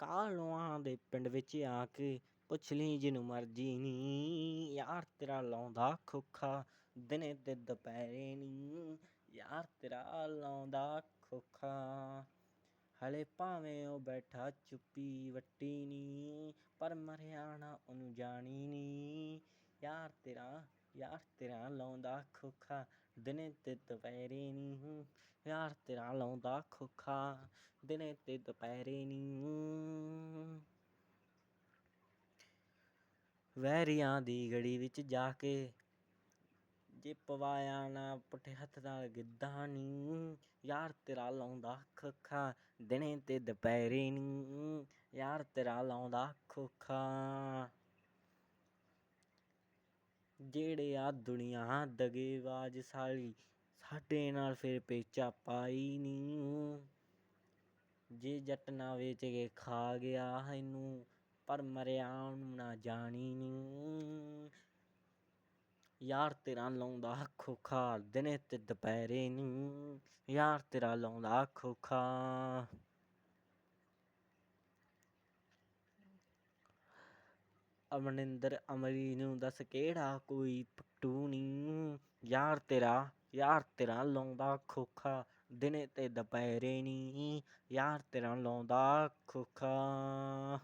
ਕਾਲੂਆਂ ਦੇ ਪਿੰਡ ਵਿੱਚ ਆ ਕੇ, ਪੁੱਛ ਲਈ ਜਿਹਨੂੰ ਮਰਜ਼ੀ ਨੀ। ਯਾਰ ਤੇਰਾ ਲਾਉਂਦਾ ਖੋਖਾ, ਦਿਨੇ ਤੇ ਦੁਪਹਿਰੇ ਨੀ। ਯਾਰ ਤੇਰਾ ਲਾਉਂਦਾ ਖੋਖਾ। ਹਲੇ ਭਾਵੇਂ ਉਹ ਬੈਠਾ ਚੁੱਪੀ ਵੱਟੀ ਨੀ, ਪਰ ਮਰਿਆ ਨਾ ਉਹਨੂੰ ਜਾਣੀ ਨੀ। ਯਾਰ ਤੇਰਾ ਯਾਰ ਤੇਰਾ ਲਾਉਂਦਾ ਖੋਖਾ। ਦਿਨੇ ਤੇ ਦੁਪਹਿਰੇ ਨੀ, ਯਾਰ ਤੇਰਾ ਲਾਉਂਦਾ ਖੋਖਾ। ਦਿਨੇ ਤੇ ਦੁਪਹਿਰੇ ਨੀ। ਵੈਰੀਆਂ ਦੀ ਗੜੀ ਵਿੱਚ ਜਾ ਕੇ ਜੇ ਪਵਾਇਆ ਨਾ ਪੁੱਠੇ ਹੱਥ ਨਾਲ ਗਿੱਧਾ ਨੀ। ਯਾਰ ਤੇਰਾ ਲਾਉਂਦਾ ਖੋਖਾ, ਦਿਨੇ ਤੇ ਦੁਪਹਿਰੇ ਨੀ। ਯਾਰ ਤੇਰਾ ਲਾਉਂਦਾ ਖੋਖਾ। ਜਿਹੜੇ ਆ ਦੁਨੀਆ ਦਗੇਬਾਜ਼ ਸਾਲੀ, ਸਾਡੇ ਨਾਲ ਫਿਰ ਪੇਚਾ ਪਾਈ ਨੀ। ਜੇ ਜੱਟ ਨਾ ਵੇਚ ਕੇ ਖਾ ਗਿਆ ਇਹਨੂੰ, ਪਰ ਮਰਿਆ ਉਹਨੂੰ ਨਾ ਜਾਣੀ ਨੀ। ਯਾਰ ਤੇਰਾ ਲਾਉਂਦਾ ਖੋਖਾ ਦਿਨੇ ਤੇ ਦੁਪਹਿਰੇ ਨੀ। ਯਾਰ ਤੇਰਾ ਲਾਉਂਦਾ ਖੋਖਾ ਅਮਰਿੰਦਰ ਅਮਰੀ ਨੂੰ ਦੱਸ ਕਿਹੜਾ ਕੋਈ ਪੱਟੂ ਨੀ। ਯਾਰ ਤੇਰਾ ਯਾਰ ਤੇਰਾ ਲਾਉਂਦਾ ਖੋਖਾ, ਦਿਨੇ ਤੇ ਦੁਪਹਿਰੇ ਨੀ। ਯਾਰ ਤੇਰਾ ਲਾਉਂਦਾ ਖੋਖਾ।